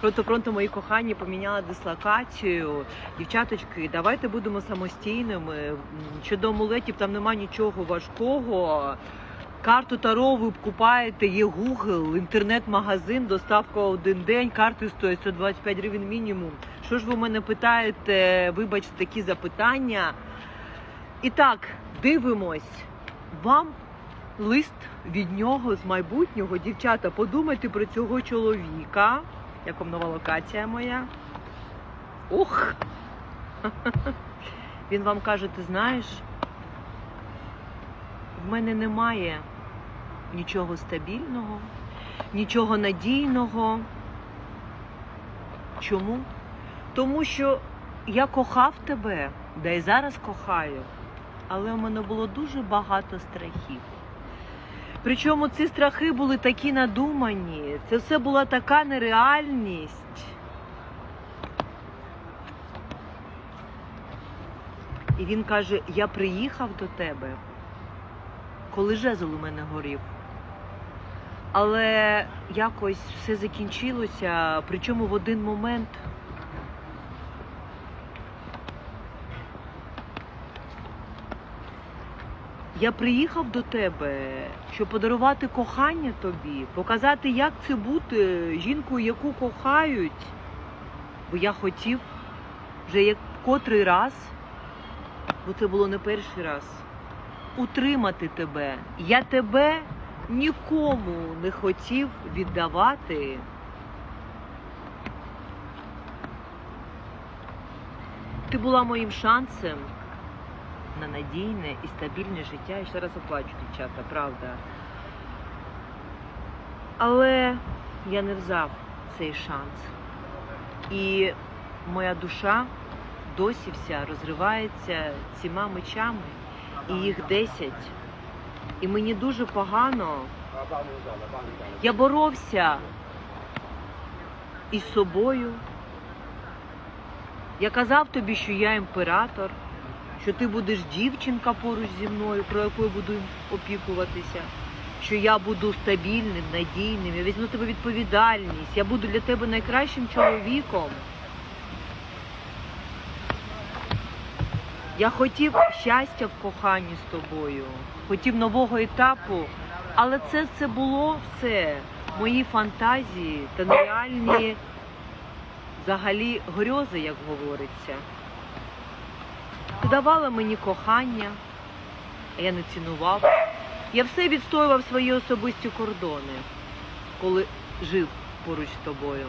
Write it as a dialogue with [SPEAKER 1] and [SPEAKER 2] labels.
[SPEAKER 1] Пронто, пронто, мої кохані поміняла дислокацію. Дівчаточки, давайте будемо самостійними. Щодо амулетів, там нема нічого важкого. Карту Таро ви купаєте, є Google, інтернет-магазин, доставка один день, карти стоять 125 гривень мінімум. Що ж ви мене питаєте? Вибачте, такі запитання. І так, дивимось. Вам лист від нього з майбутнього. Дівчата, подумайте про цього чоловіка. Як вам нова локація моя? Ух! Він вам каже, ти знаєш, в мене немає нічого стабільного, нічого надійного. Чому? Тому що я кохав тебе, да й зараз кохаю, але в мене було дуже багато страхів. Причому ці страхи були такі надумані, це все була така нереальність. І він каже: Я приїхав до тебе, коли жезл у мене горів. Але якось все закінчилося, причому в один момент. Я приїхав до тебе, щоб подарувати кохання тобі, показати, як це бути жінкою, яку кохають. Бо я хотів вже як котрий раз, бо це було не перший раз, утримати тебе. Я тебе нікому не хотів віддавати. Ти була моїм шансом на надійне і стабільне життя. І ще раз оплачу, дівчата, правда. Але я не взяв цей шанс. І моя душа досі вся розривається цими мечами, і їх десять. І мені дуже погано. Я боровся із собою. Я казав тобі, що я імператор, що ти будеш дівчинка поруч зі мною, про яку я буду опікуватися, що я буду стабільним, надійним, я візьму тебе відповідальність, я буду для тебе найкращим чоловіком. Я хотів щастя в коханні з тобою, хотів нового етапу, але це, це було все мої фантазії та нереальні взагалі грьози, як говориться. Давала мені кохання, а я не цінував. Я все відстоював свої особисті кордони, коли жив поруч з тобою.